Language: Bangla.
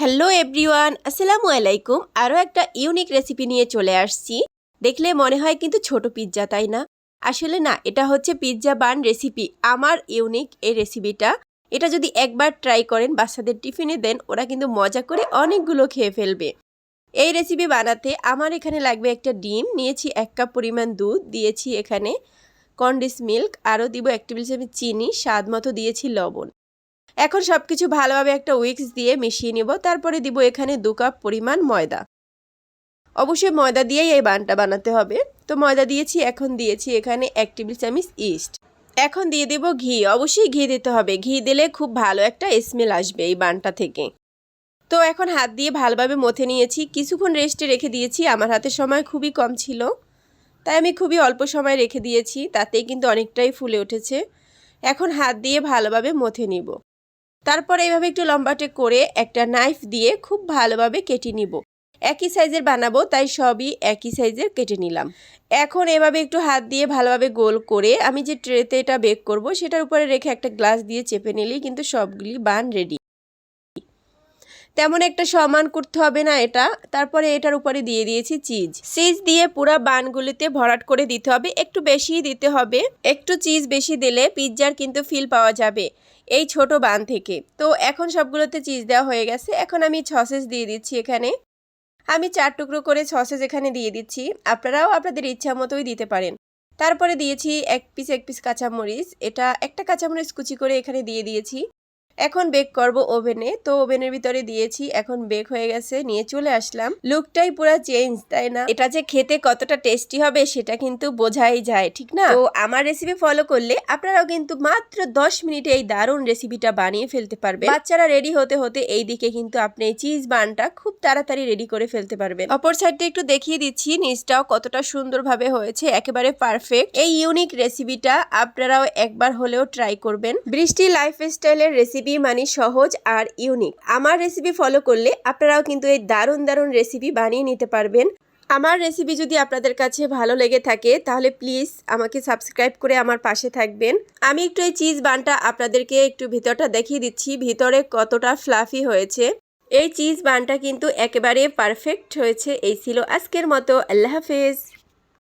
হ্যালো এভরিওয়ান, আসসালামু আলাইকুম। আরও একটা ইউনিক রেসিপি নিয়ে চলে আসছি। দেখলে মনে হয় কিন্তু ছোট পিৎজা, তাই না? আসলে না, এটা হচ্ছে পিৎজা বান রেসিপি, আমার ইউনিক এই রেসিপিটা। এটা যদি একবার ট্রাই করেন, বাচ্চাদের টিফিনে দেন, ওরা কিন্তু মজা করে অনেকগুলো খেয়ে ফেলবে। এই রেসিপি বানাতে আমার এখানে লাগবে একটা ডিম, নিয়েছি এক কাপ পরিমাণ দুধ, দিয়েছি এখানে কন্ডিস মিল্ক, আরও দিব এক টেবিল চিনি, স্বাদ মতো দিয়েছি লবণ। এখন সব কিছু ভালোভাবে একটা উইক্স দিয়ে মিশিয়ে নিব, তারপরে দিব এখানে দু কাপ পরিমাণ ময়দা। অবশ্যই ময়দা দিয়েই এই বানটা বানাতে হবে। তো ময়দা দিয়েছি, এখন দিয়েছি এখানে এক টেবিল চামচ ইস্ট। এখন দিয়ে দেব ঘি, অবশ্যই ঘি দিতে হবে। ঘি দিলে খুব ভালো একটা স্মেল আসবে এই বানটা থেকে। তো এখন হাত দিয়ে ভালোভাবে মথে নিয়েছি। কিছুক্ষণ রেস্টে রেখে দিয়েছি, আমার হাতে সময় খুবই কম ছিল। তাই আমি খুবই অল্প সময় রেখে দিয়েছি, তাতেই কিন্তু অনেকটাই ফুলে উঠেছে। এখন হাত দিয়ে ভালোভাবে মথে নিব। তারপরে এইভাবে একটু লম্বাটে করে একটা নাইফ দিয়ে খুব ভালোভাবে কেটে নিব। একই সাইজের বানাবো, তাই সবই একই সাইজের কেটে নিলাম। এখন এভাবে একটু হাত দিয়ে ভালোভাবে গোল করে আমি যে ট্রেতে এটা বেক করব, সেটার উপরে রেখে একটা গ্লাস দিয়ে চেপে নিলেই কিন্তু সবগুলি বান রেডি তেমন একটা সমান করতে হবে না এটা। তারপরে এটার উপরে দিয়ে দিয়েছি চিজ। চিজ দিয়ে পুরো বানগুলিতে ভরাট করে দিতে হবে। একটু বেশি দিতে হবে। একটু চিজ বেশি দিলে পিৎজার কিন্তু ফিল পাওয়া যাবে এই ছোট বান থেকে। তো এখন সবগুলোতে চিজ দেওয়া হয়ে গেছে। এখন আমি সসেস দিয়ে দিচ্ছি এখানে। আমি চার টুকরো করে সসেস এখানে দিয়ে দিচ্ছি। আপনারাও আপনাদের ইচ্ছা মতোই দিতে পারেন। তারপরে দিয়েছি এক পিস এক পিস কাঁচামরিচ। এটা একটা কাঁচামরিচ কুচি করে এখানে দিয়ে দিয়েছি। এখন বেক করব ওভেনে তো ওভেনের ভিতরে দিয়েছি, এখন বেক হয়ে গেছে, নিয়ে চলে আসলাম। লুকটাই পুরো চেঞ্জ তাই না? এটা যে খেতে কতটা টেস্টি হবে সেটা কিন্তু বোঝাই যায়, ঠিক না? তো আমার রেসিপি ফলো করলে আপনারাও কিন্তু মাত্র দশ মিনিটে এই দারুণ রেসিপিটা বানিয়ে ফেলতে পারবে বাচ্চারা রেডি হতে হতে এই দিকে কিন্তু আপনি এই চিজ বানটা খুব তাড়াতাড়ি রেডি করে ফেলতে পারবেন। অপর সাইডটা একটু দেখিয়ে দিচ্ছি, নিচটাও কতটা সুন্দরভাবে হয়েছে, একেবারে পারফেক্ট এই ইউনিক রেসিপিটা আপনারাও একবার হলেও ট্রাই করবেন। বৃষ্টি লাইফস্টাইলের রেসিপি মানে সহজ আর ইউনিক আমার রেসিপি ফলো করলে আপনারাও কিন্তু এই দারুণ দারুণ রেসিপি বানিয়ে নিতে পারবেন। আমার রেসিপি যদি আপনাদের কাছে ভালো লেগে থাকে, তাহলে প্লিজ আমাকে সাবস্ক্রাইব করে আমার পাশে থাকবেন। আমি একটু এই চিজ বানটা আপনাদেরকে একটু ভিতরটা দেখিয়ে দিচ্ছি, ভিতরে কতটা ফ্লাফি হয়েছে। এই চিজ বানটা কিন্তু একেবারে পারফেক্ট হয়েছে, এই ছিল আজকের মতো। আল্লাহ হাফেজ।